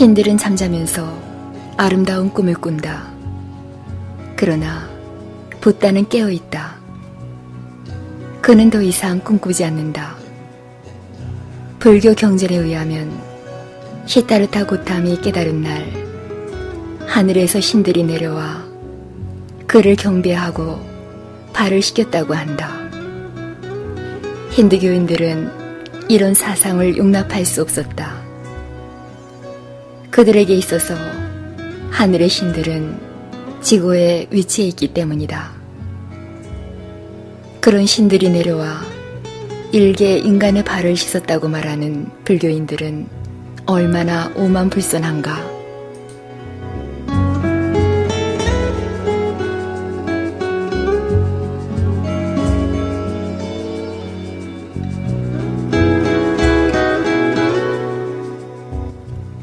신들은 잠자면서 아름다운 꿈을 꾼다. 그러나 붓다는 깨어있다. 그는 더 이상 꿈꾸지 않는다. 불교 경전에 의하면 시타르타 고탐이 깨달은 날 하늘에서 신들이 내려와 그를 경배하고 발을 씻겼다고 한다. 힌두교인들은 이런 사상을 용납할 수 없었다. 그들에게 있어서 하늘의 신들은 지구에 위치해 있기 때문이다. 그런 신들이 내려와 일개 인간의 발을 씻었다고 말하는 불교인들은 얼마나 오만불선한가.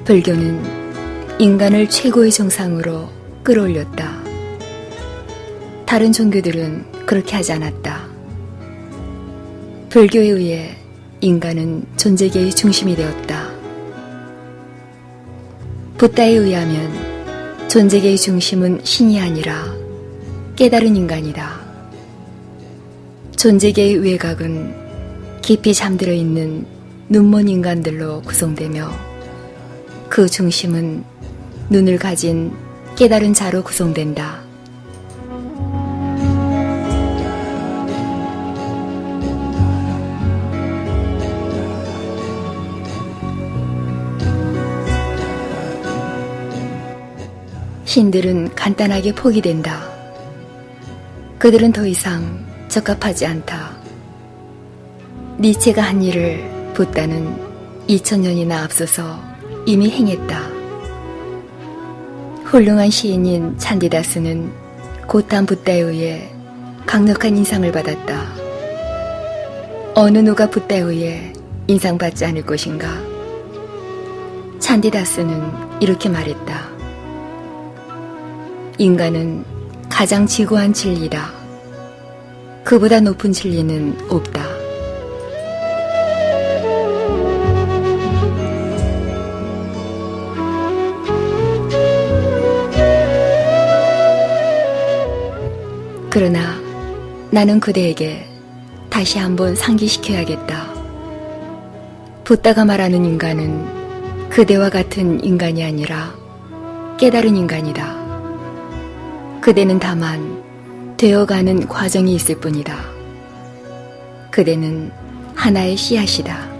불교는 인간을 최고의 정상으로 끌어올렸다. 다른 종교들은 그렇게 하지 않았다. 불교에 의해 인간은 존재계의 중심이 되었다. 부다에 의하면 존재계의 중심은 신이 아니라 깨달은 인간이다. 존재계의 외곽은 깊이 잠들어 있는 눈먼 인간들로 구성되며 그 중심은 눈을 가진 깨달은 자로 구성된다. 신들은 간단하게 포기된다. 그들은 더 이상 적합하지 않다. 니체가 한 일을 붓다는 2000년이나 앞서서 이미 행했다. 훌륭한 시인인 찬디다스는 고탄 붓다에 의해 강력한 인상을 받았다. 어느 누가 붓다에 의해 인상받지 않을 것인가? 찬디다스는 이렇게 말했다. 인간은 가장 지고한 진리다. 그보다 높은 진리는 없다. 그러나 나는 그대에게 다시 한번 상기시켜야겠다. 붓다가 말하는 인간은 그대와 같은 인간이 아니라 깨달은 인간이다. 그대는 다만 되어가는 과정이 있을 뿐이다. 그대는 하나의 씨앗이다.